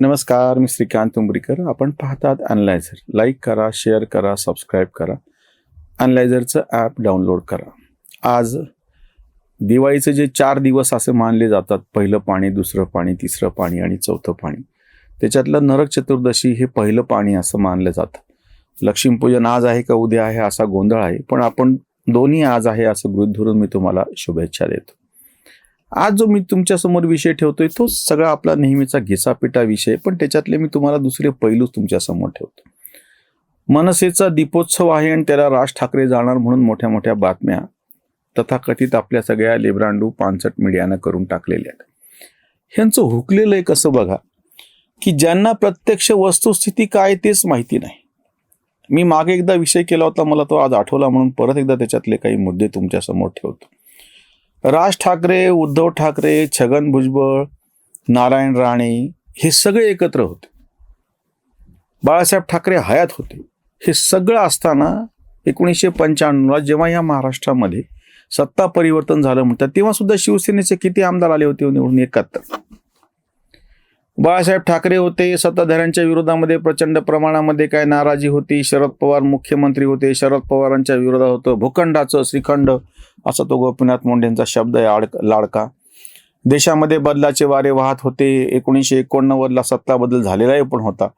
नमस्कार मी श्रीकांत उंबरीकर आपण पाहतात अनलायझर लाईक करा शेअर करा सबस्क्राईब करा. अनलायझरचं ॲप डाउनलोड करा. आज दिवाळीचे जे चार दिवस असे मानले जातात पहिलं पाणी दुसरं पाणी तिसरं पाणी आणि चौथं पाणी. त्याच्यातलं नरक चतुर्दशी हे पहिलं पाणी असं मानलं जातं. लक्ष्मीपूजन आज आहे का उद्या आहे असा गोंधळ आहे पण आपण दोन्ही आज आहे असं गृह धरून मी तुम्हाला शुभेच्छा देतो. आज जो मी तुमच्यासमोर विषय ठेवतोय तो सगळा आपला नेहमीचा घिसापिटा विषय पण त्याच्यातले मी तुम्हाला दुसरे पैलूच तुमच्यासमोर ठेवतो. मनसेचा दीपोत्सव आहे आणि त्याला राज ठाकरे जाणार म्हणून मोठ्या मोठ्या बातम्या तथाकथित आपल्या सगळ्या लेब्रांडू पानसट मीडियानं करून टाकलेल्या आहेत. ह्यांचं हुकलेलं आहे कसं बघा की ज्यांना प्रत्यक्ष वस्तुस्थिती काय तेच माहिती नाही. मी मागे एकदा विषय केला होता मला तो आज आठवला म्हणून परत एकदा त्याच्यातले काही मुद्दे तुमच्यासमोर ठेवतो. राज ठाकरे उद्धव ठाकरे छगन भुजबळ नारायण राणे हे सगळे एकत्र होते. बाळासाहेब ठाकरे हयात होते. हे सगळं असताना एकोणीसशे पंच्याण्णवला जेव्हा या महाराष्ट्रामध्ये सत्ता परिवर्तन झालं म्हणतात तेव्हा सुद्धा शिवसेनेचे किती आमदार आले होते हो निवडून एकाहत्तर. बाळासाहेब ठाकरे होते सत्ताधाऱ्यांच्या विरोधामध्ये प्रचंड प्रमाणामध्ये काय नाराजी होती शरद पवार मुख्यमंत्री होते शरद पवारांच्या विरोधात होतं भूखंडाचं श्रीखंड असा तो गोपीनाथ मुंडेंचा शब्द आहे आड लाडका. देशामध्ये बदलाचे वारे वाहत होते. एकोणीसशे एकोणनव्वदला सत्ता बदल झालेलाही पण होता.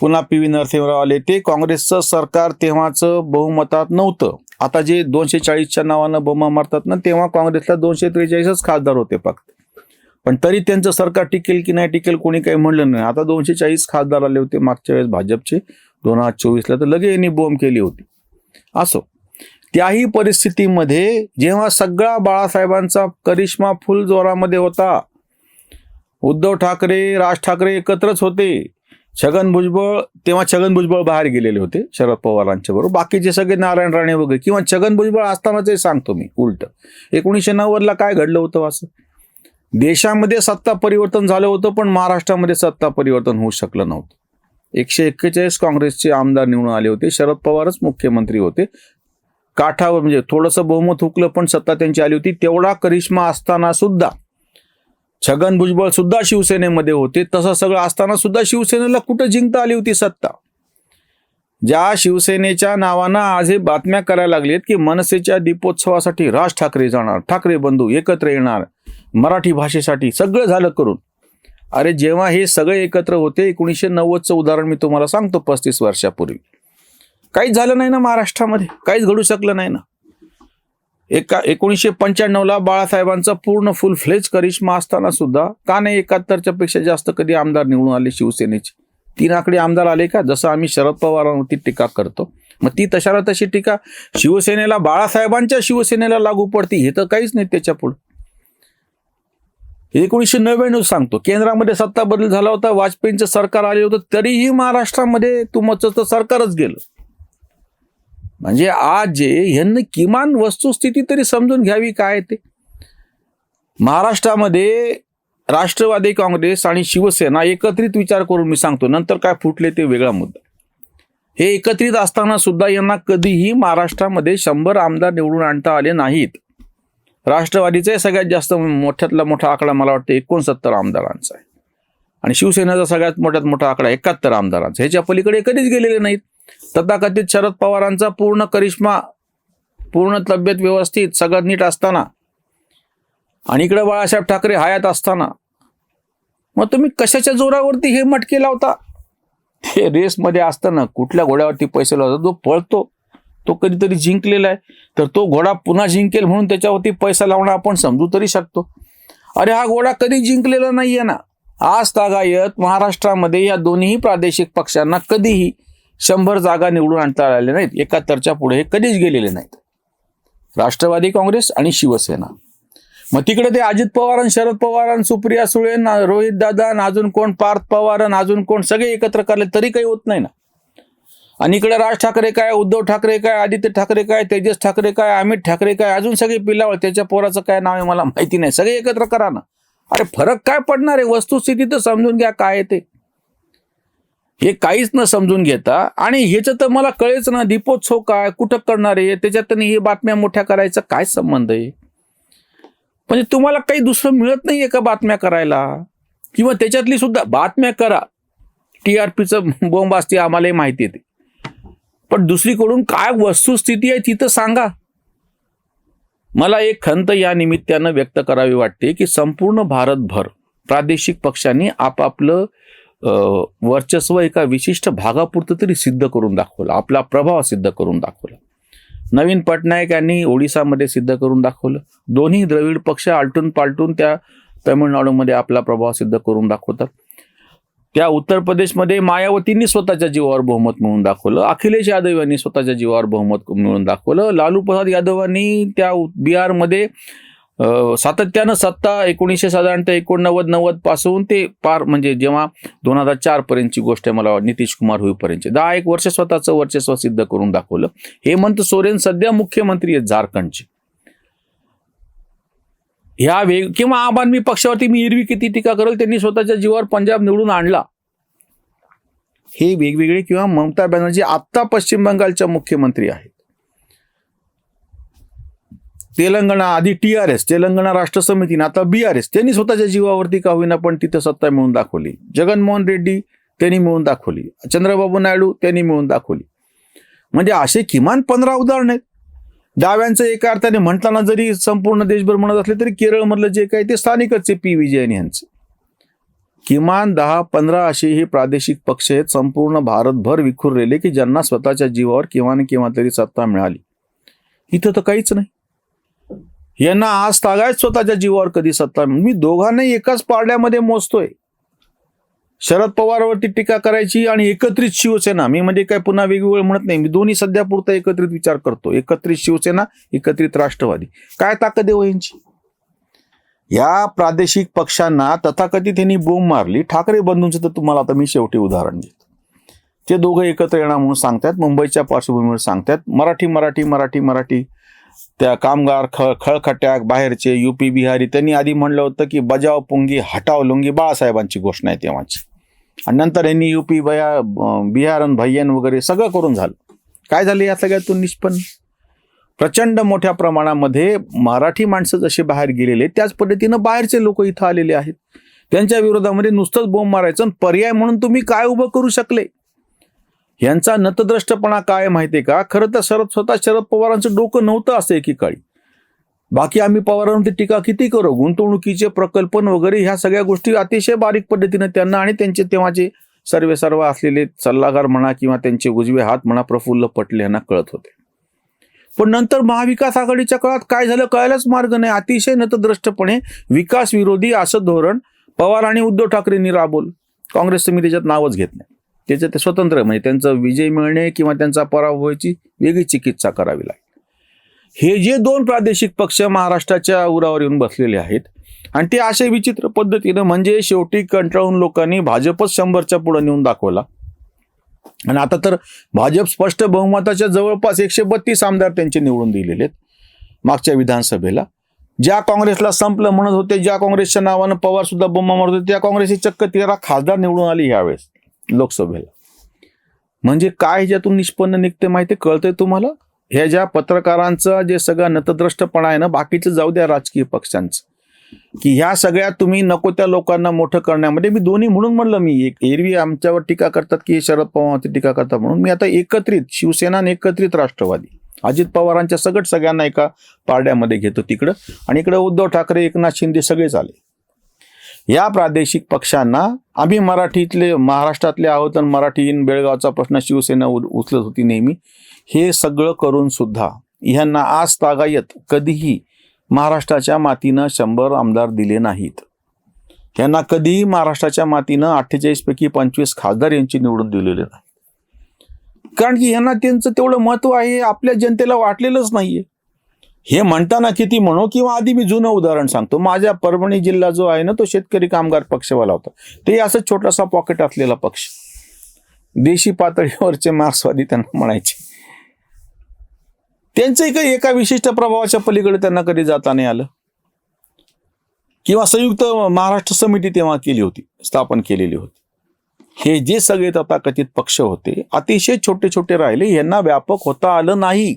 पुन्हा पी व्ही नरसिंहराव आले. ते काँग्रेसचं सरकार तेव्हाचं बहुमतात नव्हतं. आता जे दोनशे चाळीसच्या नावानं बोमा मारतात ना तेव्हा काँग्रेसला दोनशे त्रेचाळीसच खासदार होते फक्त. पण तरी त्यांचं सरकार टिकेल की नाही टिकेल कोणी काही म्हणलं नाही. आता दोनशे चाळीस खासदार आले होते मागच्या वेळेस भाजपचे. दोन हजार चोवीसला तर लगे यांनी बोंब केली होती. असो. त्याही परिस्थितीमध्ये जेव्हा सगळा बाळासाहेबांचा करिश्मा फुल जोरामध्ये होता उद्धव ठाकरे राज ठाकरे एकत्रच होते. छगन भुजबळ तेव्हा छगन भुजबळ बाहेर गेलेले होते शरद पवारांच्या बरोबर. बाकीचे सगळे नारायण राणे वगैरे. किंवा छगन भुजबळ असतानाच सांगतो मी उलट. एकोणीसशे नव्वदला काय घडलं होतं हो असं? देशामध्ये सत्ता परिवर्तन झालं होतं पण महाराष्ट्रामध्ये सत्ता परिवर्तन होऊ शकलं नव्हतं. एकशे एक्केचाळीस काँग्रेसचे आमदार निवडून आले होते. शरद पवारच मुख्यमंत्री होते. काठावर म्हणजे थोडंसं बहुमत हुकलं पण सत्ता त्यांची आली होती तेवढा करिश्मा असताना सुद्धा छगन भुजबळ सुद्धा शिवसेनेमध्ये होते तसं सगळं असताना सुद्धा शिवसेनेला कुठं जिंकता आली होती सत्ता? ज्या शिवसेनेच्या नावानं आज हे बातम्या करायला लागलेत की मनसेच्या दीपोत्सवासाठी राज ठाकरे जाणार ठाकरे बंधू एकत्र येणार मराठी भाषेसाठी सगळं झालं करून. अरे जेव्हा हे सगळे एकत्र होते एकोणीसशे नव्वदचं उदाहरण मी तुम्हाला सांगतो पस्तीस वर्षापूर्वी. काहीच झालं नाही ना महाराष्ट्रामध्ये काहीच घडू शकलं नाही ना. एका एकोणीसशे पंच्याण्णवला बाळासाहेबांचा पूर्ण फुल फ्लेज करिश्मा असताना सुद्धा का नाही एकाहत्तरच्या पेक्षा जास्त कधी आमदार निवडून आले शिवसेनेचे? तीन आकडे आमदार आले का? जसं आम्ही शरद पवारांवरती टीका करतो. मग ती तशाला तशी टीका शिवसेनेला बाळासाहेबांच्या शिवसेनेला लागू पडती हे तर काहीच नाही त्याच्या पुढं. एकोणीसशे नव्याण्णव सांगतो केंद्रामध्ये सत्ता बदल झाला होता वाजपेयींचं सरकार आले होतं तरीही महाराष्ट्रामध्ये तुमचं सरकारच गेलं. म्हणजे आज जे ह्यांनी किमान वस्तुस्थिती तरी समजून घ्यावी काय ते? महाराष्ट्रामध्ये राष्ट्रवादी काँग्रेस आणि शिवसेना एकत्रित विचार करून मी सांगतो नंतर काय फुटले ते वेगळा मुद्दा. हे एकत्रित असताना सुद्धा यांना कधीही महाराष्ट्रामध्ये शंभर आमदार निवडून आणता आले नाहीत. राष्ट्रवादीचा सगळ्यात जास्त मोठ्यातला मोठा आकडा मला वाटतं एकोणसत्तर आमदारांचा आहे. आणि शिवसेनेचा सगळ्यात मोठ्यात मोठा आकडा एकाहत्तर आमदारांचा ह्याच्या पलीकडे कधीच गेलेले नाहीत. तथाकथित शरद पवारांचा पूर्ण करिश्मा पूर्ण तब्येत व्यवस्थित सगळं नीट असताना. आणि इकडे बाळासाहेब ठाकरे हयात असताना. मग तुम्ही कशाच्या जोरावरती हे मटके लावता? हे रेसमध्ये असताना कुठल्या घोड्यावरती पैसे लावतात जो पळतो तो कधीतरी जिंकलेला आहे. तर तो घोडा पुन्हा जिंकेल म्हणून त्याच्यावरती पैसा लावणं आपण समजू तरी शकतो. अरे हा घोडा कधी जिंकलेला नाहीये ना. आज तागायत महाराष्ट्रामध्ये या दोन्ही प्रादेशिक पक्षांना कधीही शंभर जागा निवडून आणता आलेल्या नाहीत. एकाहत्तरच्या पुढे हे कधीच गेलेले नाहीत. राष्ट्रवादी काँग्रेस आणि शिवसेना. मग तिकडे ते अजित पवार आणि शरद पवार आणि सुप्रिया सुळे रोहित दादा अजून कोण? पार्थ पवार आणि अजून कोण? सगळे एकत्र करले तरी काही होत नाही ना. आणि इकडे राज ठाकरे काय? उद्धव ठाकरे काय? आदित्य ठाकरे काय? तेजस ठाकरे काय? अमित ठाकरे काय? अजून सगळे पिलावळ त्याच्या पोराचं काय नाव आहे मला माहिती नाही. सगळे एकत्र करा ना. अरे फरक काय पडणार आहे? वस्तुस्थिती तर समजून घ्या काय आहे ते. हे काहीच न समजून घेता आणि ह्याचं तर मला कळेच ना दीपोत्सव काय कुठं करणार आहे त्याच्यात हे बातम्या मोठ्या करायचा काय संबंध आहे? म्हणजे तुम्हाला काही दुसरं मिळत नाहीये का बातम्या करायला? किंवा त्याच्यातली सुद्धा बातम्या करा. टी आर पीचं बोंब असते आम्हालाही माहिती येते पण दुसरीकडून काय वस्तुस्थिती आहे तिथं सांगा. मला एक खंत या निमित्तानं व्यक्त करावी वाटते की संपूर्ण भारतभर प्रादेशिक पक्षांनी आपापलं वर्चस्व एका विशिष्ट भागापुरतं तरी सिद्ध करून दाखवलं. आपला प्रभाव सिद्ध करून दाखवला. नवीन पटनायक यांनी ओडिसामध्ये सिद्ध करून दाखवलं. दोन्ही द्रविड पक्ष आलटून पालटून त्या तमिळनाडूमध्ये आपला प्रभाव सिद्ध करून दाखवतात. त्या उत्तर प्रदेशमध्ये मायावतींनी स्वतःच्या जीवावर बहुमत मिळवून दाखवलं. अखिलेश यादव यांनी स्वतःच्या जीवावर बहुमत मिळवून दाखवलं. लालू प्रसाद यादवांनी त्या बिहारमध्ये सातत्यानं सत्ता एकोणीसशे साधारणतः एकोणनव्वद नव्वदपासून ते पार म्हणजे जेव्हा दोन हजार चार पर्यंतची गोष्ट आहे मला नितीश कुमार होईपर्यंत दहा एक वर्ष स्वतःचं वर्चस्व सिद्ध करून दाखवलं. हेमंत सोरेन सध्या मुख्यमंत्री आहेत झारखंडचे. ह्या वेग किंवा आम आदमी पक्षावरती मी इरवी किती टीका करेल त्यांनी स्वतःच्या जीवावर पंजाब निवडून आणला. हे वेगवेगळे किंवा ममता बॅनर्जी आत्ता पश्चिम बंगालच्या मुख्यमंत्री आहेत. तेलंगणा आधी टी आर एस तेलंगणा राष्ट्र समितीने आता बी आर एस. त्यांनी स्वतःच्या जीवावरती का होईना पण तिथं सत्ता मिळून दाखवली. जगनमोहन रेड्डी त्यांनी मिळून दाखवली. चंद्रबाबू नायडू त्यांनी मिळून दाखवली. म्हणजे असे किमान पंधरा उदाहरण आहेत. डाव्यांचं एका अर्थाने म्हणताना जरी संपूर्ण देशभर म्हणत असले तरी केरळमधलं जे काही ते स्थानिकच आहे पी विजयन यांचं. किमान दहा पंधरा असे हे प्रादेशिक पक्ष आहेत. संपूर्ण भारतभर विखुरलेले की ज्यांना स्वतःच्या जीवावर किमान किंवा तरी सत्ता मिळाली. इथं तर काहीच नाही. यांना आज तागायत स्वतःच्या जीवावर कधी सत्ता मी दोघांनाही एकाच पारड्यामध्ये मोजतोय. शरद पवारवरती टीका करायची आणि एकत्रित शिवसेना मी म्हणजे काय पुन्हा वेगवेगळं म्हणत नाही मी दोन्ही सध्या पुरता एकत्रित विचार करतो. एकत्रित शिवसेना एकत्रित राष्ट्रवादी. काय ताकद आहे हो यांची? या प्रादेशिक पक्षांना तथाकथित त्यांनी बोंब मारली. ठाकरे बंधूंचं तर तुम्हाला आता मी शेवटी उदाहरण देतो. ते दोघं एकत्र येणार म्हणून सांगतात मुंबईच्या पार्श्वभूमीवर सांगतात मराठी मराठी मराठी मराठी. त्या कामगार ख खळखट्याक बाहेरचे यू पी बिहारी त्यांनी आधी म्हणलं होतं की बजाव पुंगी हटाव लुंगी बाळासाहेबांची घोषणा आहे तेव्हाची. आणि नंतर यांनी युपी बया बिहार आणि भय्यन वगैरे सगळं करून झालं. काय झालं या सगळ्यातून निष्पन्न? प्रचंड मोठ्या प्रमाणामध्ये मराठी माणसं जसे बाहेर गेलेले त्याच पद्धतीनं बाहेरचे लोक इथं आलेले आहेत. त्यांच्या विरोधामध्ये नुसतंच बोंब मारायचं पर्याय म्हणून तुम्ही काय उभं करू शकले? यांचा नतद्रष्टपणा काय माहितीये का? खरं तर शरद स्वतः शरद पवारांचं डोकं नव्हतं असं एकीकाळी बाकी आम्ही पवारांवरती टीका किती करू? गुंतवणुकीचे प्रकल्पन वगैरे ह्या सगळ्या गोष्टी अतिशय बारीक पद्धतीने त्यांना आणि त्यांचे तेव्हाचे सर्वे सर्व असलेले सल्लागार म्हणा किंवा त्यांचे उजवे हात म्हणा प्रफुल्ल पटले यांना कळत होते. पण नंतर महाविकास आघाडीच्या काळात काय झालं कळायलाच मार्ग नाही. अतिशय नतद्रष्टपणे विकास विरोधी असं धोरण पवार आणि उद्धव ठाकरेंनी राबवलं. काँग्रेस समितीच्यात नावच घेत नाही. त्याचं ते स्वतंत्र म्हणजे त्यांचा विजय मिळणे किंवा त्यांचा पराभव व्हायची वेगळी चिकित्सा करावी लागेल हे जे दोन प्रादेशिक पक्ष महाराष्ट्राच्या उरावर येऊन बसलेले आहेत आणि ते असे विचित्र पद्धतीनं म्हणजे शेवटी कंटाळून लोकांनी भाजपच शंभरच्या पुढे नेऊन दाखवला. आणि आता तर भाजप स्पष्ट बहुमताच्या जवळपास एकशे बत्तीस आमदार त्यांचे निवडून दिलेले आहेत मागच्या विधानसभेला. ज्या काँग्रेसला संपलं म्हणत होते ज्या काँग्रेसच्या नावानं पवार सुद्धा बोंबा मारत होते त्या काँग्रेसची चक्क तेरा खासदार निवडून आली यावेळेस लोकसभेला. म्हणजे काय ह्याच्यातून निष्पन्न निघते माहिती कळतंय तुम्हाला? ह्या ज्या पत्रकारांचं जे सगळं नतद्रष्टपणा आहे ना बाकीचं जाऊ द्या राजकीय पक्षांचं. की ह्या सगळ्या तुम्ही नको त्या लोकांना मोठं करण्यामध्ये. मी दोन्ही म्हणून म्हणलं मी एक एरवी आमच्यावर टीका करतात की शरद पवारवरती टीका करतात म्हणून. मी आता एकत्रित शिवसेना आणि एकत्रित राष्ट्रवादी. अजित पवारांच्या सगट सगळ्यांना एका पारड्यामध्ये घेतो तिकडं. आणि इकडे उद्धव ठाकरे एकनाथ शिंदे सगळेच आले. या प्रादेशिक पक्षांना आम्ही मराठीतले महाराष्ट्रातले आहोत आणि मराठी इन बेळगावचा प्रश्न शिवसेना उचलत होती नेहमी. हे सगळं करून सुद्धा ह्यांना आज तागायत कधीही महाराष्ट्राच्या मातीनं शंभर आमदार दिले नाहीत. यांना कधीही महाराष्ट्राच्या मातीनं अठ्ठेचाळीस पैकी पंचवीस खासदार यांची निवडून दिलेले नाही कारण की यांना त्यांचं तेवढं महत्त्व आहे आपल्या जनतेला वाटलेलंच नाहीये. हे म्हणताना किती म्हणू किंवा आधी मी जुनं उदाहरण सांगतो. माझ्या परभणी जिल्हा जो आहे ना तो शेतकरी कामगार पक्षवाला होता. ते असं छोटासा पॉकेट असलेला पक्ष. देशी पातळीवरचे मार्क्सवादी त्यांना म्हणायचे. त्यांचंही काही एका विशिष्ट प्रभावाच्या पलीकडे त्यांना कधी जाता नाही आलं. किंवा संयुक्त महाराष्ट्र समिती तेव्हा केली होती स्थापन केलेली होती. हे जे सगळे तथाकथित पक्ष होते अतिशय छोटे छोटे राहिले यांना व्यापक होता आलं नाही.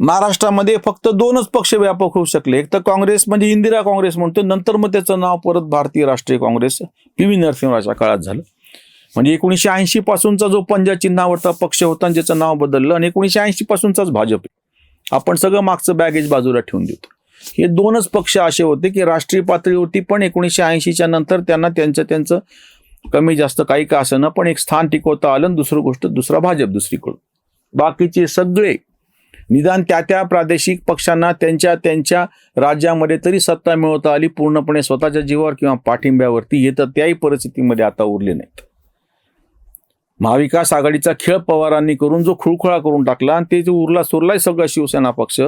महाराष्ट्रामध्ये फक्त दोनच पक्ष व्यापक होऊ शकले. एक तर काँग्रेस म्हणजे इंदिरा काँग्रेस म्हणतो नंतर मग त्याचं नाव परत भारतीय राष्ट्रीय काँग्रेस पी व्ही नरसिंहराच्या काळात झालं. म्हणजे एकोणीसशे ऐंशी पासूनचा जो पंजा चिन्हावरचा पक्ष होता आणि ज्याचं नाव बदललं आणि एकोणीसशे ऐंशी पासूनचाच भाजप आहे. आपण सगळं मागचं बॅगेज बाजूला ठेवून देतो. हे दोनच पक्ष असे होते की राष्ट्रीय पातळीवरती पण एकोणीसशे ऐंशीच्या नंतर त्यांना त्यांचं त्यांचं कमी जास्त काही का असं पण एक स्थान टिकवता आलं आणि दुसरं गोष्ट दुसरा भाजप दुसरीकडून. बाकीचे सगळे निदान त्या त्या प्रादेशिक पक्षांना त्यांच्या त्यांच्या राज्यामध्ये तरी सत्ता मिळवता आली पूर्णपणे स्वतःच्या जीवावर किंवा पाठिंब्यावरती. येतं त्याही परिस्थितीमध्ये आता उरले नाहीत. महाविकास आघाडीचा खेळ पवारांनी करून जो खुळखुळा करून टाकला आणि ते जो उरला सुरलाय सगळा शिवसेना पक्ष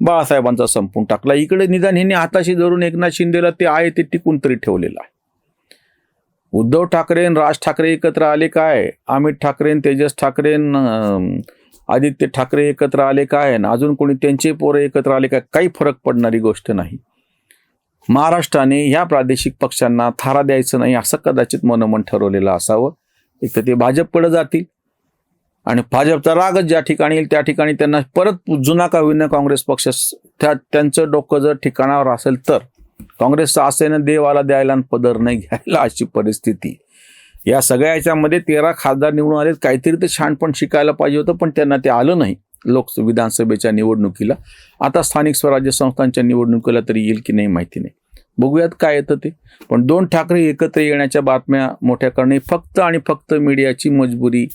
बाळासाहेबांचा संपून टाकला. इकडे निदान ह्यांनी हाताशी धरून एकनाथ शिंदेला ते आहे ते टिकून तरी ठेवलेलं आहे. उद्धव ठाकरे राज ठाकरे एकत्र आले काय? अमित ठाकरे तेजस ठाकरे आदित्य ठाकरे एकत्र आले काय आणि अजून कोणी त्यांचे पोरं एकत्र आले काय? काही फरक पडणारी गोष्ट नाही. महाराष्ट्राने ह्या प्रादेशिक पक्षांना थारा द्यायचं नाही असं कदाचित मनोमन ठरवलेलं असावं. एक तर ते भाजपकडे जातील आणि भाजपचा रागच ज्या ठिकाणी येईल त्या ठिकाणी त्यांना परत जुना का होईना काँग्रेस पक्ष त्या त्यांचं डोकं जर ठिकाणावर असेल तर. काँग्रेसचा आसेनं देवाला द्यायला आणि पदर नाही घ्यायला अशी परिस्थिती. या सगळ्या याच्यामध्ये तेरा खासदार निवडून आले काहीतरी ते छानपण शिकायला पाहिजे होतं पण त्यांना ते आलं नाही. लोक विधानसभेच्या निवडणुकीला. आता स्थानिक स्वराज्य संस्थांच्या निवडणुकीला तरी येईल की नाही माहिती नाही. बघूयात काय येतं ते. पण दोन ठाकरे एकत्र येण्याच्या बातम्या मोठ्या करणे फक्त आणि फक्त मीडियाची मजबुरी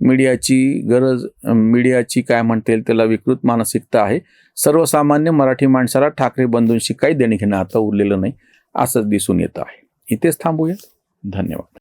मीडियाची गरज मीडियाची काय म्हणता येईल त्याला विकृत मानसिकता आहे. सर्वसामान्य मराठी माणसाला ठाकरे बंधूंशी काही देणे घेणं आता उरलेलं नाही असंच दिसून येतं आहे. इथेच थांबूया धन्यवाद.